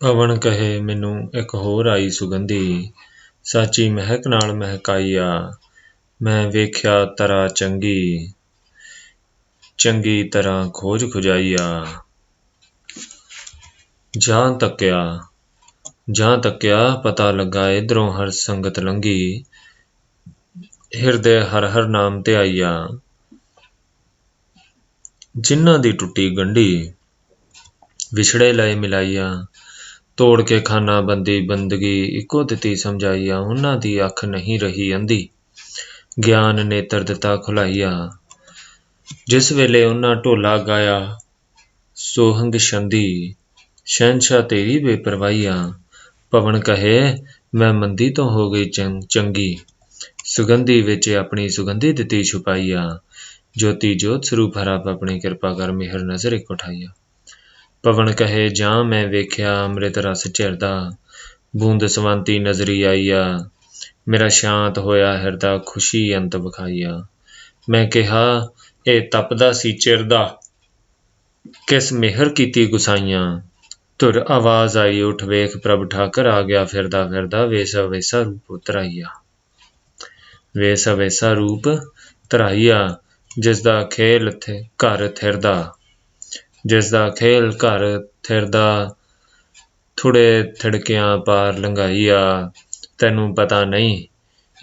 ਪਵਨ ਕਹੇ, ਮੈਨੂੰ ਇੱਕ ਹੋਰ ਆਈ ਸੁਗੰਧੀ। ਸਾਚੀ ਮਹਿਕ ਨਾਲ ਮਹਿਕਾਈਆ, ਮੈਂ ਵੇਖਿਆ ਤਰਾ ਚੰਗੀ। ਚੰਗੀ ਤਰ੍ਹਾਂ ਖੋਜ ਖੁਜਾਈਆ। ਜਾਂ ਤੱਕਿਆ ਜਾਂ ਤੱਕਿਆ ਪਤਾ ਲੱਗਾ, ਇਧਰੋਂ ਹਰ ਸੰਗਤ ਲੰਗੀ ਹਿਰਦੇ ਹਰ ਹਰ ਨਾਮ ਤੇ ਆਈਆ। ਜਿਨ੍ਹਾਂ ਦੀ ਟੁੱਟੀ ਗੰਢੀ, ਵਿਛੜੇ ਲਏ ਮਿਲਾਈਆ। ਤੋੜ ਕੇ ਖਾਨਾ ਬੰਦੀ ਬੰਦਗੀ ਇੱਕੋ ਦਿੱਤੀ ਸਮਝਾਈਆ, ਉਹਨਾਂ ਦੀ ਅੱਖ ਨਹੀਂ ਰਹੀ ਅੰਧੀ। ਗਿਆਨ ਨੇਤਰ ਦਿੱਤਾ ਖੁਲਾਈਆ। ਜਿਸ ਵੇਲੇ ਉਹਨਾਂ ਢੋਲਾ ਗਾਇਆ ਸੋਹੰਗ ਛੰਦੀ ਸ਼ਹਿਨशाह ਤੇਰੀ ਬੇਪਰਵਾਹੀਆ। ਪਵਨ ਕਹੇ, ਮੈਂ ਮੰਦੀ ਤੋਂ ਹੋ ਗਈ ਚੰਗੀ। ਸੁਗੰਧੀ ਵਿੱਚ ਆਪਣੀ ਸੁਗੰਧੀ ਦਿੱਤੀ ਛੁਪਾਈਆ। ਜੋਤੀ ਜੋਤ ਸਰੂਪ ਹਰਾ ਆਪਣੀ ਕਿਰਪਾ ਕਰ ਮਿਹਰ ਨਜ਼ਰ ਇੱਕ ਉਠਾਈਆ। ਪਵਨ ਕਹੇ, ਜਾਂ ਮੈਂ ਵੇਖਿਆ ਅੰਮ੍ਰਿਤ ਰਸ ਝਰਦਾ, ਬੂੰਦ ਸਵੰਤੀ ਨਜ਼ਰੀ ਆਈਆ। ਮੇਰਾ ਸ਼ਾਂਤ ਹੋਇਆ ਹਿਰਦਾ, ਖੁਸ਼ੀ ਅੰਤ ਵਿਖਾਈਆ। ਮੈਂ ਕਿਹਾ, ਇਹ ਤਪਦਾ ਸੀ ਚਿਰਦਾ। ਕਿਸ ਮਿਹਰ ਕੀਤੀ ਗੁਸਾਈਆਂ? ਧੁਰ ਆਵਾਜ਼ ਆਈ, ਉਠ ਵੇਖ, ਪ੍ਰਭ ਠਾਕਰ ਆ ਗਿਆ ਫਿਰਦਾ ਫਿਰਦਾ, ਵੇਸਾ ਵੇਸਾ ਰੂਪ ਉਤਰਾਈਆ। ਵੇਸਾ ਵੇਸਾ ਰੂਪ ਤਰਾਈਆ ਜਿਸ ਦਾ ਖੇਲ ਥੇ ਘਰ ਥਿਰਦਾ। ਜਿਸ ਦਾ ਖੇਲ ਘਰ ਥਿਰਦਾ, ਥੋੜੇ ਥਿੜਕਿਆਂ ਪਾਰ ਲੰਘਾਈਆ, ਤੈਨੂੰ ਪਤਾ ਨਹੀਂ,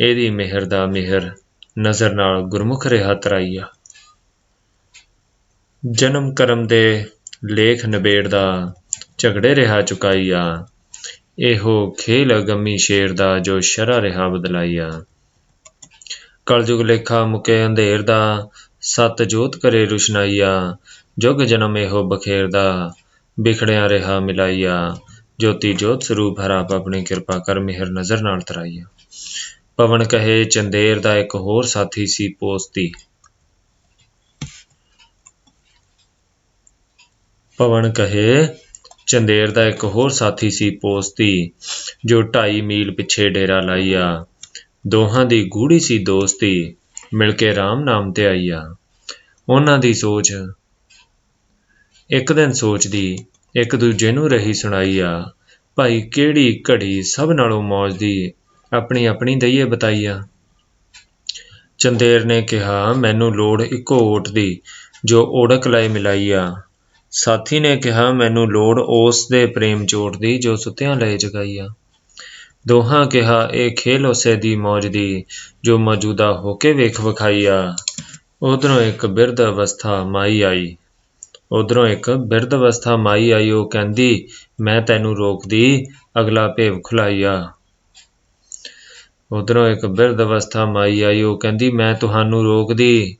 ਇਹਦੀ ਮਿਹਰ ਦਾ ਮਿਹਰ ਨਜ਼ਰ ਨਾਲ ਗੁਰਮੁਖ ਰਿਹਾ ਤਰਾਈਆ। ਜਨਮ ਕਰਮ ਦੇ ਲੇਖ ਨਿਬੇੜਦਾ ਝਗੜੇ ਰਿਹਾ ਚੁਕਾਈਆ, ਇਹੋ ਖੇਲ ਅਗੰਮੀ ਸ਼ੇਰ ਦਾ ਜੋ ਸ਼ਰਾ ਰਿਹਾ ਬਦਲਾਈਆ। ਕਲਯੁਗ ਲੇਖਾ ਮੁਕੇ ਅੰਧੇਰ ਦਾ ਸਤ ਜੋਤ ਕਰੇ ਰੁਸ਼ਨਾਈਆ ਜੁਗ ਜਨਮ ਇਹੋ ਬਖੇਰਦਾ ਵਿਖੜਿਆ ਰਿਹਾ ਮਿਲਾਈਆ। ਜੋਤੀ ਜੋਤ ਸਰੂਪ ਹਰਾਪ ਆਪਣੀ ਕਿਰਪਾ ਕਰ ਮਿਹਰ ਨਜ਼ਰ ਨਾਲ ਤਰਾਈਆ। ਪਵਨ ਕਹੇ, ਚੰਦੇਰ ਦਾ ਇੱਕ ਹੋਰ ਸਾਥੀ ਸੀ ਪੋਸਤੀ। ਪਵਨ ਕਹੇ, ਚੰਦੇਰ ਦਾ ਇੱਕ ਹੋਰ ਸਾਥੀ ਸੀ ਪੋਸਤੀ, ਜੋ 2.5 ਮੀਲ ਪਿੱਛੇ ਡੇਰਾ ਲਾਈਆ। ਦੋਹਾਂ ਦੀ ਗੂੜੀ ਸੀ ਦੋਸਤੀ, ਮਿਲ ਕੇ RAM ਨਾਮ ਤੇ ਆਈਆ। ਉਹਨਾਂ ਦੀ ਸੋਚ ਇੱਕ ਦਿਨ ਸੋਚਦੀ, ਇੱਕ ਦੂਜੇ ਨੂੰ ਰਹੀ ਸੁਣਾਈ ਆ ਭਾਈ ਕਿਹੜੀ ਘੜੀ ਸਭ ਨਾਲੋਂ ਮੌਜ ਦੀ ਆਪਣੀ ਆਪਣੀ ਦਈਏ ਬਤਾਈਆ? ਚੰਦੇਰ ਨੇ ਕਿਹਾ, ਮੈਨੂੰ ਲੋੜ ਇੱਕੋ ਓਟ ਦੀ, ਜੋ ਓੜਕ ਲਏ ਮਿਲਾਈਆ। ਸਾਥੀ ਨੇ ਕਿਹਾ, ਮੈਨੂੰ ਲੋੜ ਉਸ ਦੇ ਪ੍ਰੇਮ ਚੋਟ ਦੀ, ਜੋ ਸੁੱਤਿਆਂ ਲਏ ਜਗਾਈਆ। ਦੋਹਾਂ ਕਿਹਾ, ਇਹ ਖੇਲ ਉਸੇ ਦੀ ਮੌਜ ਦੀ, ਜੋ ਮੌਜੂਦਾ ਹੋ ਕੇ ਵੇਖ ਵਿਖਾਈਆ। ਉਧਰੋਂ ਇੱਕ ਬਿਰਧ ਅਵਸਥਾ ਮਾਈ ਆਈ। ਉਧਰੋਂ ਇੱਕ ਬਿਰਧ ਅਵਸਥਾ ਮਾਈ ਆਈ, ਉਹ ਕਹਿੰਦੀ, ਮੈਂ ਤੈਨੂੰ ਰੋਕਦੀ, ਅਗਲਾ ਭੇਵ ਖੁਲਾਈਆ ਉਧਰੋਂ ਇੱਕ ਬਿਰਧ ਅਵਸਥਾ ਮਾਈ ਆਈ, ਉਹ ਕਹਿੰਦੀ, ਮੈਂ ਤੁਹਾਨੂੰ ਰੋਕਦੀ,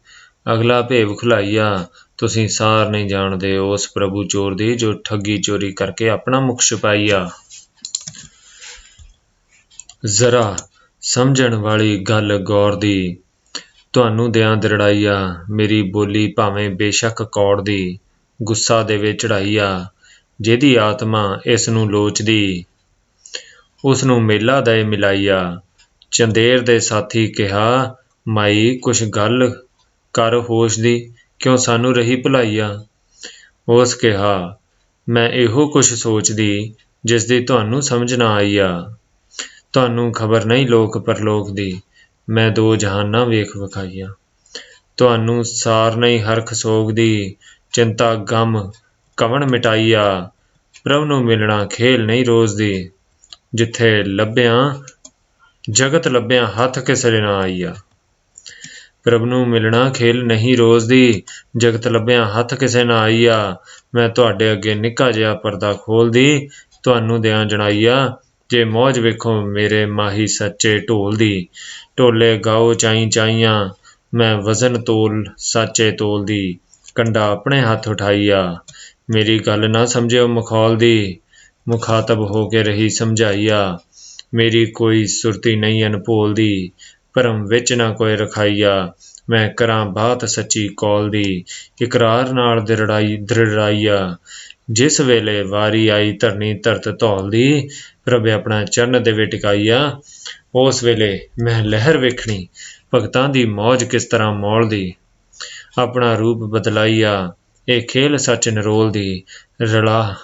ਅਗਲਾ ਭੇਵ ਖੁਲਾਈਆ ਤੁਸੀਂ ਸਾਰ ਨਹੀਂ ਜਾਣਦੇ, ਉਸ ਪ੍ਰਭੂ ਚੋਰ ਦੀ ਜੋ ਠੱਗੀ ਚੋਰੀ ਕਰਕੇ ਆਪਣਾ ਮੁਖ ਛੁਪਾਈਆ ਜ਼ਰਾ ਸਮਝਣ ਵਾਲੀ ਗੱਲ ਗੌਰ ਦੀ, ਤੁਹਾਨੂੰ ਦਿਆਂ ਦਰੜਾਈਆ ਮੇਰੀ ਬੋਲੀ ਭਾਵੇਂ ਬੇਸ਼ੱਕ ਕੌੜ ਦੀ। ਗੁੱਸਾ ਦੇਵੇ ਚੜਾਈਆ ਜਿਹਦੀ ਆਤਮਾ ਇਸ ਨੂੰ ਲੋਚਦੀ। ਉਸ ਨੂੰ ਮੇਲਾ ਦੇ ਮਿਲਾਈਆ ਚੰਦੇਰ ਦੇ ਸਾਥੀ ਕਿਹਾ, ਮਾਈ, ਕੁਛ ਗੱਲ ਕਰ ਹੋਸ਼ ਦੀ, ਕਿਉਂ ਸਾਨੂੰ ਰਹੀ ਭੁਲਾਈਆ ਉਸ ਕਿਹਾ, ਮੈਂ ਇਹੋ ਕੁਛ ਸੋਚਦੀ ਜਿਸ ਦੀ ਤੁਹਾਨੂੰ ਸਮਝ ਨਾ ਆਈਆ ਤੁਹਾਨੂੰ ਖਬਰ ਨਹੀਂ ਲੋਕ ਪਰਲੋਕ ਦੀ, ਮੈਂ ਦੋ ਜਹਾਨਾਂ ਵੇਖ ਵਿਖਾਈਆ। ਤੁਹਾਨੂੰ ਸਾਰ ਨਹੀਂ ਹਰਖ ਸੋਗ ਦੀ ਚਿੰਤਾ, ਗਮ, ਕਵਣ ਮਿਟਾਈਆ? ਪ੍ਰਭ ਨੂੰ ਮਿਲਣਾ ਖੇਲ ਨਹੀਂ ਰੋਜ਼ ਦੀ ਜਿੱਥੇ ਲੱਭਿਆ, ਜਗਤ ਲੱਭਿਆ ਹੱਥ ਕਿਸੇ ਦੇ ਨਾ ਆਈਆ। ਪ੍ਰਭ ਨੂੰ ਮਿਲਣਾ ਖੇਲ ਨਹੀਂ ਰੋਜ਼ ਦੀ ਜਗਤ ਲੱਭਿਆਂ ਹੱਥ ਕਿਸੇ ਨਾ ਆਈਆ। ਮੈਂ ਤੁਹਾਡੇ ਅੱਗੇ ਨਿੱਕਾ ਜਿਹਾ ਪਰਦਾ ਖੋਲਦੀ। ਤੁਹਾਨੂੰ ਦਿਆਂ ਜਣਾਈਆ, ਜੇ ਮੌਜ ਵੇਖੋ ਮੇਰੇ ਮਾਹੀ ਸੱਚੇ ਢੋਲ ਦੀ ਢੋਲੇ ਗਾਓ ਚਾਈ ਚਾਈਆਂ, ਮੈਂ ਵਜ਼ਨ ਤੋਲ, ਸਾਚੇ ਤੋਲ ਦੀ ਕੰਡਾ ਆਪਣੇ ਹੱਥ ਉਠਾਈਆ। ਮੇਰੀ ਗੱਲ ਨਾ ਸਮਝਿਓ ਮਖੌਲ ਦੀ, ਮੁਖਾਤਬ ਹੋ ਕੇ ਰਹੀ ਸਮਝਾਈਆ। ਮੇਰੀ ਕੋਈ ਸੁਰਤੀ ਨਹੀਂ ਅਨਭੋਲ ਦੀ, ਭਰਮ ਵਿੱਚ ਨਾ ਕੋਈ ਰਖਾਈਆ। ਮੈਂ ਕਰਾਂ ਬਾਤ ਸੱਚੀ ਕੌਲ ਦੀ, ਇਕਰਾਰ ਨਾਲ ਦ੍ਰਿੜਾਈ, ਦ੍ਰਿੜਾਈਆ। ਜਿਸ ਵੇਲੇ ਵਾਰੀ ਆਈ ਧਰਨੀ ਧਰਤ ਧੌਲ ਦੀ, ਪ੍ਰਭ ਆਪਣਾ ਚਰਨ ਦੇਵੇ ਟਿਕਾਈਆ। ਉਸ ਵੇਲੇ ਮੈਂ ਲਹਿਰ ਵੇਖਣੀ, ਭਗਤਾਂ ਦੀ ਮੌਜ ਕਿਸ ਤਰ੍ਹਾਂ ਮੌਲਦੀ ਆਪਣਾ ਰੂਪ ਬਦਲਾਈਆ ਇਹ ਖੇਲ ਸੱਚ ਨਰੋਲ ਦੀ ਰਲਾ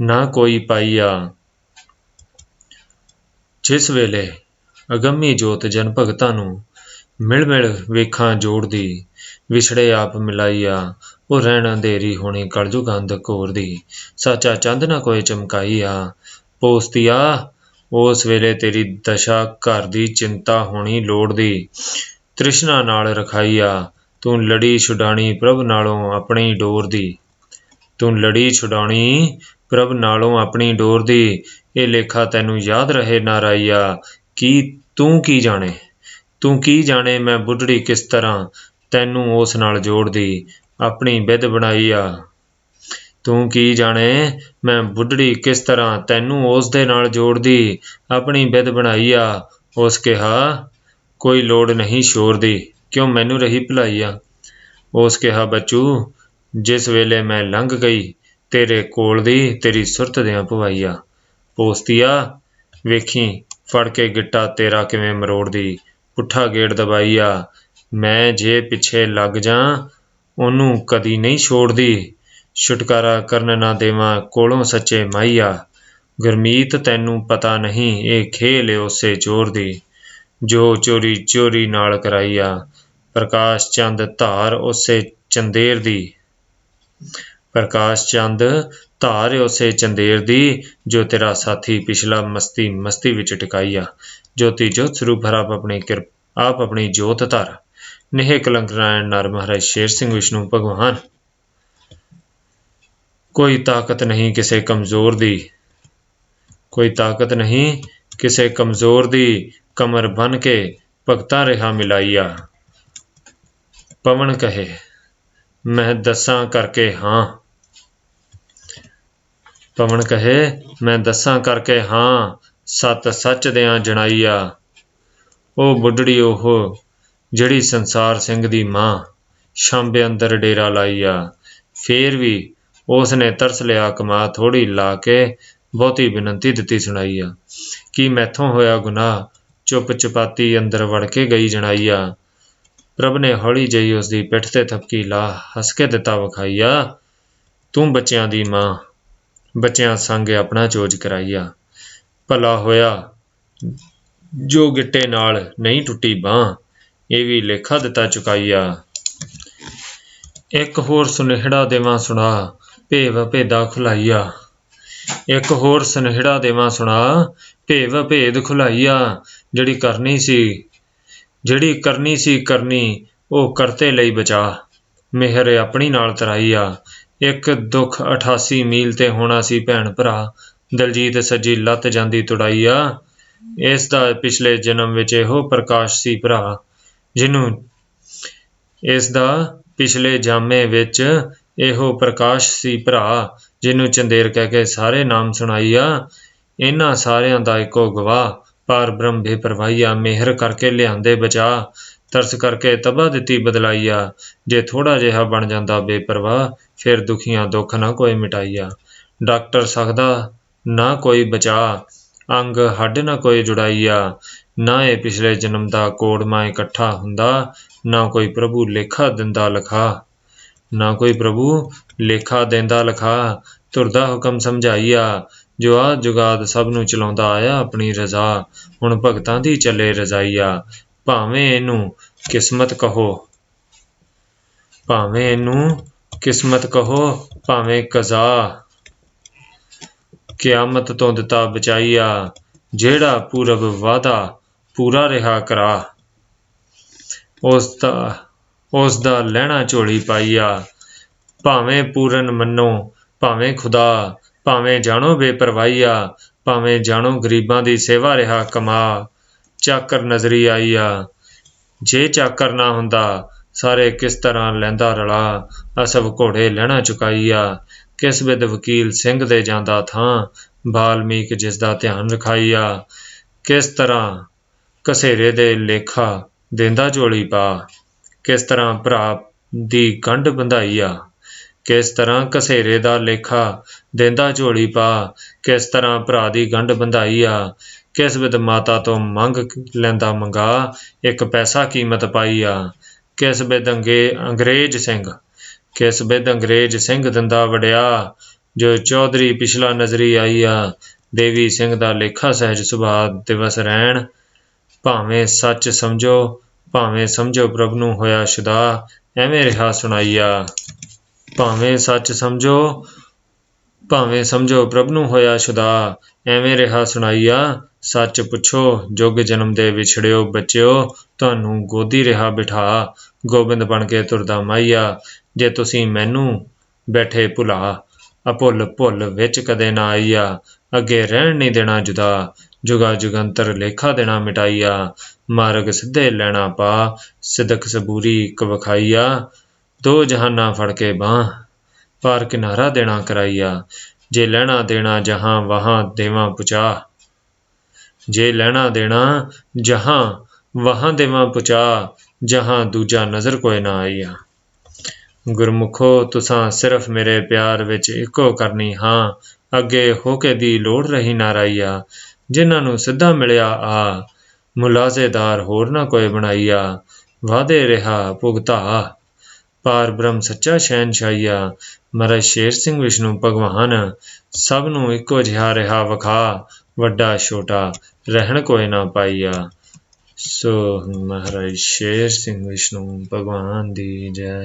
ਨਾ ਕੋਈ ਪਾਈਆ ਜਿਸ ਵੇਲੇ ਅਗੰਮੀ ਜੋਤ ਜਨ ਭਗਤਾਂ ਨੂੰ ਮਿਲ ਮਿਲ ਵੇਖਾਂ ਜੋੜਦੀ ਵਿਛੜੇ ਆਪ ਮਿਲਾਈਆ ਉਹ ਰਹਿਣਾ ਦੇਰੀ ਹੋਣੀ ਕਲਯੁਗ ਅੰਧ ਘੋਰ ਦੀ। ਸਾਚਾ ਚੰਦ ਨਾ ਕੋਈ ਚਮਕਾਈਆ ਪੋਸਤੀਆ ਉਸ ਵੇਲੇ ਤੇਰੀ ਦਸ਼ਾ ਘਰ ਦੀ ਚਿੰਤਾ ਹੋਣੀ ਲੋੜ ਦੀ। ਤ੍ਰਿਸ਼ਨਾ ਨਾਲ ਰਖਾਈਆ, ਤੂੰ ਲੜੀ ਛੁਡਾਣੀ ਪ੍ਰਭ ਨਾਲੋਂ ਆਪਣੀ ਡੋਰ ਦੀ। ਤੂੰ ਲੜੀ ਛੁਡਾਣੀ ਪ੍ਰਭ ਨਾਲੋਂ ਆਪਣੀ ਡੋਰ ਦੀ। ਇਹ ਲੇਖਾ ਤੈਨੂੰ ਯਾਦ ਰਹੇ ਨਾ ਰਾਈਆ ਕੀ ਤੂੰ ਕੀ ਜਾਣੇ? ਤੂੰ ਕੀ ਜਾਣੇ ਮੈਂ ਬੁੱਢੜੀ ਕਿਸ ਤਰ੍ਹਾਂ? ਤੈਨੂੰ ਉਸ ਨਾਲ ਜੋੜਦੀ, ਆਪਣੀ ਵਿਧ ਬਣਾਈ ਆ ਤੂੰ ਕੀ ਜਾਣੇ? ਮੈਂ ਬੁੱਢੜੀ ਕਿਸ ਤਰ੍ਹਾਂ? ਤੈਨੂੰ ਉਸ ਦੇ ਨਾਲ ਜੋੜਦੀ, ਆਪਣੀ ਵਿਧ ਬਣਾਈ ਆ ਉਸ ਕਿਹਾ ਕੋਈ ਲੋੜ ਨਹੀਂ ਸ਼ੋਰ ਦੀ, ਕਿਉਂ ਮੈਨੂੰ ਰਹੀ ਭੁਲਾਈ ਆ ਉਸ ਕਿਹਾ, ਬੱਚੂ, ਜਿਸ ਵੇਲੇ ਮੈਂ ਲੰਘ ਗਈ, ਤੇਰੇ ਕੋਲ ਦੀ ਤੇਰੀ ਸੁਰਤ ਦਿਆਂ ਭਵਾਈਆ ਪੋਸਤੀਆ, ਵੇਖੀ, ਫੜ ਕੇ ਗਿੱਟਾ ਤੇਰਾ ਕਿਵੇਂ ਮਰੋੜਦੀ, ਪੁੱਠਾ ਗੇੜ ਦਬਾਈਆ ਮੈਂ ਜੇ ਪਿੱਛੇ ਲੱਗ ਜਾਂ, ਉਹਨੂੰ ਕਦੀ ਨਹੀਂ ਛੋੜਦੀ। ਛੁਟਕਾਰਾ ਕਰਨ ਨਾ ਦੇਵਾਂ, ਕੋਲੋਂ ਸੱਚੇ ਮਾਈਆ। ਗੁਰਮੀਤ, ਤੈਨੂੰ ਪਤਾ ਨਹੀਂ, ਇਹ ਖੇਲ ਏ ਉਸੇ ਚੋਰ ਦੀ। ਜੋ ਚੋਰੀ ਚੋਰੀ ਨਾਲ ਕਰਾਈਆ ਪ੍ਰਕਾਸ਼ ਚੰਦ ਧਾਰ ਉਸੇ ਚੰਦੇਰ ਦੀ। ਪ੍ਰਕਾਸ਼ ਚੰਦ ਧਾਰ ਉਸੇ ਚੰਦੇਰ ਦੀ, ਜੋ ਤੇਰਾ ਸਾਥੀ ਪਿਛਲਾ ਮਸਤੀ ਮਸਤੀ ਵਿੱਚ ਟਿਕਾਈਆ ਜੋਤੀ ਜੋਤ ਸਰੂਪ ਹਰ ਆਪਣੀ ਕਿਰਪ ਆਪ ਆਪਣੀ ਜੋਤ ਧਾਰ। ਨਿਹ ਕਲੰਕ ਨਾਰਾਇਣ ਨਰ ਮਹਾਰਾਜ ਸ਼ੇਰ ਸਿੰਘ ਵਿਸ਼ਨੂੰ ਭਗਵਾਨ। ਕੋਈ ਤਾਕਤ ਨਹੀਂ ਕਿਸੇ ਕਮਜ਼ੋਰ ਦੀ। ਕੋਈ ਤਾਕਤ ਨਹੀਂ ਕਿਸੇ ਕਮਜ਼ੋਰ ਦੀ। ਕਮਰ ਬਨ ਕੇ ਭਗਤਾ ਰਹਾ ਮਿਲਾਈਆ। ਪਵਨ ਕਹੇ, ਮੈਂ ਦੱਸਾਂ ਕਰਕੇ ਹਾਂ। ਪਵਨ ਕਹੇ, ਮੈਂ ਦੱਸਾਂ ਕਰਕੇ ਹਾਂ। ਸਤ ਸੱਚ ਦਿਆਂ ਜਣਾਈਆ। ਉਹ ਬੁੱਢੜੀ ਉਹ, ਜਿਹੜੀ ਸੰਸਾਰ ਸਿੰਘ ਦੀ ਮਾਂ ਸ਼ਾਂਬੇ ਅੰਦਰ ਡੇਰਾ ਲਾਈਆ। ਫੇਰ ਵੀ ਉਸ ਨੇ ਤਰਸ ਲਿਆ ਕਮਾ ਥੋੜੀ ਲਾ ਕੇ ਬਹੁਤੀ ਬੇਨਤੀ ਦਿੱਤੀ ਸੁਣਾਈਆ, ਕਿ ਮੈਥੋਂ ਹੋਇਆ ਗੁਨਾਹ? ਚੁੱਪ ਚੁਪਾਤੀ ਅੰਦਰ ਵੜ ਕੇ ਗਈ ਜਣਾਈਆ। ਪ੍ਰਭ ਨੇ ਹੌਲੀ ਜਿਹੀ ਉਸ ਦੀ ਪਿੱਠ ਤੇ ਥਪਕੀ ਲਾ, ਹੱਸ ਕੇ ਦਿੱਤਾ, ਵਿਖਾਈਆ, ਤੂੰ ਬੱਚਿਆਂ ਦੀ ਮਾਂ, ਬੱਚਿਆਂ ਸੰਗ ਆਪਣਾ ਚੋਜ ਕਰਾਈਆ। ਭਲਾ ਹੋਇਆ, ਜੋ ਗਿੱਟੇ ਨਾਲ ਨਹੀਂ ਟੁੱਟੀ ਬਾਹ, ਇਹ ਵੀ ਲੇਖਾ ਦਿੱਤਾ ਚੁਕਾਈਆ। ਇੱਕ ਹੋਰ ਸੁਨੇਹੜਾ ਦੇਵਾਂ ਸੁਣਾ, ਭੇਵ ਭੇਦਾ ਖੁਲਾਈਆ। ਇੱਕ ਹੋਰ ਸੁਨੇਹੜਾ ਦੇਵਾਂ ਸੁਣਾ, ਭੇਵ ਭੇਦ ਖੁਲਾਈਆ। ਜਿਹੜੀ ਕਰਨੀ ਸੀ, ਜਿਹੜੀ ਕਰਨੀ ਸੀ ਕਰਨੀ, ਉਹ ਕਰਤੇ ਲਈ ਬਚਾ। ਮਿਹਰ ਆਪਣੀ ਨਾਲ ਤਰਾਈਆ ਇੱਕ ਦੁੱਖ 88 ਮੀਲ ਤੇ ਹੋਣਾ ਸੀ ਭੈਣ ਭਰਾ। ਦਲਜੀਤ ਸੱਜੀ ਲੱਤ ਜਾਂਦੀ ਤੁੜਾਈਆ ਇਸ ਦਾ ਪਿਛਲੇ ਜਨਮ ਵਿੱਚ ਇਹੋ ਪ੍ਰਕਾਸ਼ ਸੀ ਭਰਾ, ਜਿਹਨੂੰ ਇਸ ਦਾ ਪਿਛਲੇ ਜਾਮੇ ਵਿੱਚ ਇਹੋ ਪ੍ਰਕਾਸ਼ ਸੀ ਭਰਾ, ਜਿਹਨੂੰ ਚੰਦੇਰ ਕਹਿ ਕੇ ਸਾਰੇ ਨਾਮ ਸੁਣਾਈਆ ਇਹਨਾਂ ਸਾਰਿਆਂ ਦਾ ਇੱਕੋ ਗਵਾਹ। ਪਰ ਬ੍ਰਹਮ ਬੇਪਰਵਾਹੀਆ ਮਿਹਰ ਕਰਕੇ ਲਿਆਂਦੇ ਬਚਾ, ਤਰਸ ਕਰਕੇ ਤਬਾਹ ਦਿੱਤੀ ਬਦਲਾਈਆ। ਜੇ ਥੋੜਾ ਜਿਹਾ ਬਣ ਜਾਂਦਾ ਬੇਪਰਵਾਹ, ਫਿਰ ਦੁਖੀਆਂ ਦੁੱਖ ਨਾ ਕੋਈ ਮਿਟਾਈਆ। ਡਾਕਟਰ ਸਕਦਾ ਨਾ ਕੋਈ ਬਚਾ, ਅੰਗ ਹੱਡ ਨਾ ਕੋਈ ਜੁੜਾਈਆ। ਨਾ ਇਹ ਪਿਛਲੇ ਜਨਮ ਦਾ ਕੋੜਮਾ ਇਕੱਠਾ ਹੁੰਦਾ, ਨਾ ਕੋਈ ਪ੍ਰਭੂ ਲੇਖਾ ਦਿੰਦਾ ਲਖਾ। ਨਾ ਕੋਈ ਪ੍ਰਭੂ ਲੇਖਾ ਦਿੰਦਾ ਲਖਾ ਤੁਰਦਾ ਹੁਕਮ ਸਮਝਾਈਆ। ਜੋ ਆ ਜੁਗਾਦ ਸਭ ਨੂੰ ਚਲਾਉਂਦਾ ਆਇਆ ਆਪਣੀ ਰਜ਼ਾ। ਹੁਣ ਭਗਤਾਂ ਦੀ ਚੱਲੇ ਰਜ਼ਾਈਆ। ਭਾਵੇਂ ਇਹਨੂੰ ਕਿਸਮਤ ਕਹੋ। ਭਾਵੇਂ ਇਹਨੂੰ ਕਿਸਮਤ ਕਹੋ, ਭਾਵੇਂ ਕਜ਼ਾ। ਕਿਆਮਤ ਤੋਂ ਦਿੱਤਾ ਬਚਾਈਆ। ਜਿਹੜਾ ਪੂਰਬ ਵਾਦਾ, ਪੂਰਾ ਰਿਹਾ ਕਰਾ। ਉਸ ਦਾ ਉਸ ਦਾ ਲੈਣਾ ਝੋਲੀ ਪਾਈਆ। ਭਾਵੇਂ ਪੂਰਨ ਮੰਨੋ, ਭਾਵੇਂ ਖੁਦਾ। ਭਾਵੇਂ ਜਾਣੋ ਬੇਪਰਵਾਹੀਆ, ਭਾਵੇਂ ਜਾਣੋ ਗਰੀਬਾਂ ਦੀ ਸੇਵਾ ਰਿਹਾ ਕਮਾ। ਚਾਕਰ ਨਜ਼ਰੀ ਆਈਆ, ਜੇ ਚਾਕਰ ਨਾ ਹੁੰਦਾ, ਸਾਰੇ ਕਿਸ ਤਰ੍ਹਾਂ ਲੈਂਦਾ ਰਲਾ? ਅਸਬ ਘੋੜੇ ਲੈਣਾ ਚੁਕਾਈਆ, ਕਿਸ ਵਿਦ ਵਕੀਲ ਸਿੰਘ ਦੇ ਜਾਂਦਾ ਥਾਂ? ਬਾਲਮੀਕ ਜਿਸ ਦਾ ਧਿਆਨ ਰਖਾਈਆ, ਕਿਸ ਤਰ੍ਹਾਂ ਕਸੇਰੇ ਦੇ ਲੇਖਾ ਦਿੰਦਾ ਝੋਲੀ ਪਾ? ਕਿਸ ਤਰ੍ਹਾਂ ਭਰਾ ਦੀ ਗੰਢ ਬੰਧਾਈਆ? ਕਿਸ ਤਰ੍ਹਾਂ ਕਸੇਰੇ ਦਾ ਲੇਖਾ ਦਿੰਦਾ ਝੋਲੀ ਪਾ, ਕਿਸ ਤਰ੍ਹਾਂ ਭਰਾ ਦੀ ਗੰਢ ਬੰਧਾਈ ਆ, ਕਿਸ ਵਿਦ ਮਾਤਾ ਤੋਂ ਮੰਗ ਲੈਂਦਾ ਮੰਗਾ, ਇੱਕ ਪੈਸਾ ਕੀਮਤ ਪਾਈ ਆ। ਕਿਸ ਵਿਦ ਅੰਗੇ, ਅੰਗਰੇਜ਼ ਸਿੰਘ, ਕਿਸ ਬਿਦ ਅੰਗਰੇਜ਼ ਸਿੰਘ ਦਿੰਦਾ ਵੜਿਆ ਜੋ ਚੌਧਰੀ ਪਿਛਲਾ ਨਜ਼ਰੀ ਆਈ ਆ, ਦੇਵੀ ਸਿੰਘ ਦਾ ਲੇਖਾ ਸਹਿਜ ਸੁਭਾਅ ਦਿਵਸ ਰਹਿਣ। ਭਾਵੇਂ ਸੱਚ ਸਮਝੋ, ਭਾਵੇਂ ਸਮਝੋ ਪ੍ਰਭ ਨੂੰ ਹੋਇਆ ਸ਼ੁਦਾ, ਐਵੇਂ ਰਿਹਾ ਸੁਣਾਈਆ। ਭਾਵੇਂ ਸੱਚ ਸਮਝੋ, ਭਾਵੇਂ ਸਮਝੋ ਪ੍ਰਭ ਨੂੰ ਹੋਇਆ ਸ਼ੁਦਾ, ਐਵੇਂ ਰਿਹਾ ਸੁਣਾਈਆ, ਸੱਚ ਪੁੱਛੋ, ਜੁਗ ਜਨਮ ਦੇ ਵਿਛੜਿਓ, ਬੱਚਿਓ, ਤੁਹਾਨੂੰ ਗੋਦੀ ਰਿਹਾ ਬਿਠਾ, ਗੋਬਿੰਦ ਬਣ ਕੇ ਤੁਰਦਾ ਮਾਈਆ, ਜੇ ਤੁਸੀਂ ਮੈਨੂੰ ਬੈਠੇ ਭੁਲਾ ਅਭੁੱਲ ਭੁੱਲ ਵਿੱਚ ਕਦੇ ਨਾ ਆਈਆ, ਅੱਗੇ ਰਹਿਣ ਨਹੀਂ ਦੇਣਾ ਜੁਦਾ, ਜੁਗਾ ਜੁਗੰਤਰ ਲੇਖਾ ਦੇਣਾ ਮਿਟਾਈਆ, ਮਾਰਗ ਸਿੱਧੇ ਲੈਣਾ ਪਾ, ਸਿਦਕ ਸਬੂਰੀ ਇੱਕ ਵਿਖਾਈਆ ਦੋ ਜਹਾਨਾਂ ਫੜ ਕੇ ਬਾਹ ਪਾਰ ਕਿਨਾਰਾ ਦੇਣਾ ਕਰਾਈਆ, ਜੇ ਲੈਣਾ ਦੇਣਾ ਜਹਾਂ ਵਹਾਂ ਦੇਵਾਂ ਪੁਚਾ ਜੇ ਲੈਣਾ ਦੇਣਾ ਜਹਾਂ ਵਹਾਂ ਦੇਵਾਂ ਪੁਚਾ ਜਹਾਂ ਦੂਜਾ ਨਜ਼ਰ ਕੋਈ ਨਾ ਆਈਆ। ਗੁਰਮੁਖੋ, ਤੁਸਾਂ ਸਿਰਫ ਮੇਰੇ ਪਿਆਰ ਵਿੱਚ ਇੱਕੋ ਕਰਨੀ ਹਾਂ, ਅੱਗੇ ਹੋ ਕੇ ਦੀ ਲੋੜ ਰਹੀ ਨਾ ਰਾਈਆ, ਜਿਨ੍ਹਾਂ ਨੂੰ ਸਿੱਧਾ ਮਿਲਿਆ ਆ, ਮੁਲਾਜ਼ੇਦਾਰ ਹੋਰ ਨਾ ਕੋਈ ਬਣਾਈਆ ਵਾਦੇ ਰਿਹਾ ਭੁਗਤਾ ਪਾਰ ਬ੍ਰਹਮ ਸੱਚਾ ਸ਼ਹਿਨਸ਼ਾਹੀਆ। ਮਹਾਰਾਜ ਸ਼ੇਰ ਸਿੰਘ ਵਿਸ਼ਨੂੰ ਭਗਵਾਨ, ਸਭ ਨੂੰ ਇੱਕੋ ਜਿਹਾ ਰਿਹਾ ਵਖਾ, ਵੱਡਾ ਛੋਟਾ ਰਹਿਣ ਕੋਈ ਨਾ ਪਾਈਆ। ਸੋ ਮਹਾਰਾਜ ਸ਼ੇਰ ਸਿੰਘ ਵਿਸ਼ਨੂੰ ਭਗਵਾਨ ਦੀ ਜੈ।